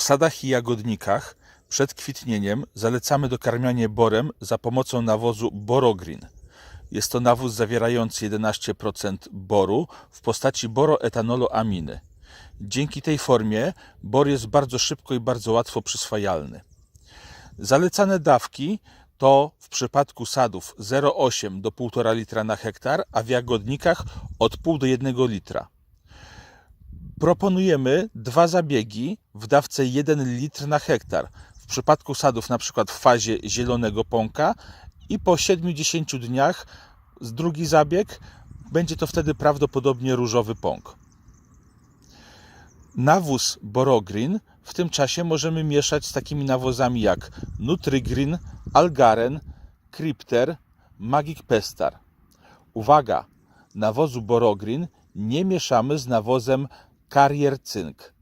W sadach i jagodnikach przed kwitnieniem zalecamy dokarmianie borem za pomocą nawozu Borogreen. Jest to nawóz zawierający 11% boru w postaci boroetanolu aminy. Dzięki tej formie bor jest bardzo szybko i bardzo łatwo przyswajalny. Zalecane dawki to w przypadku sadów 0,8 do 1,5 litra na hektar, a w jagodnikach od 0,5 do 1 litra. Proponujemy dwa zabiegi w dawce 1 litr na hektar. W przypadku sadów przykład w fazie zielonego pąka i po 70 dniach drugi zabieg będzie to wtedy prawdopodobnie różowy pąk. Nawóz Borogreen w tym czasie możemy mieszać z takimi nawozami jak Nutrigreen, Algaren, Crypter, Magic Pestar. Uwaga! Nawozu Borogreen nie mieszamy z nawozem Carrier Cynk.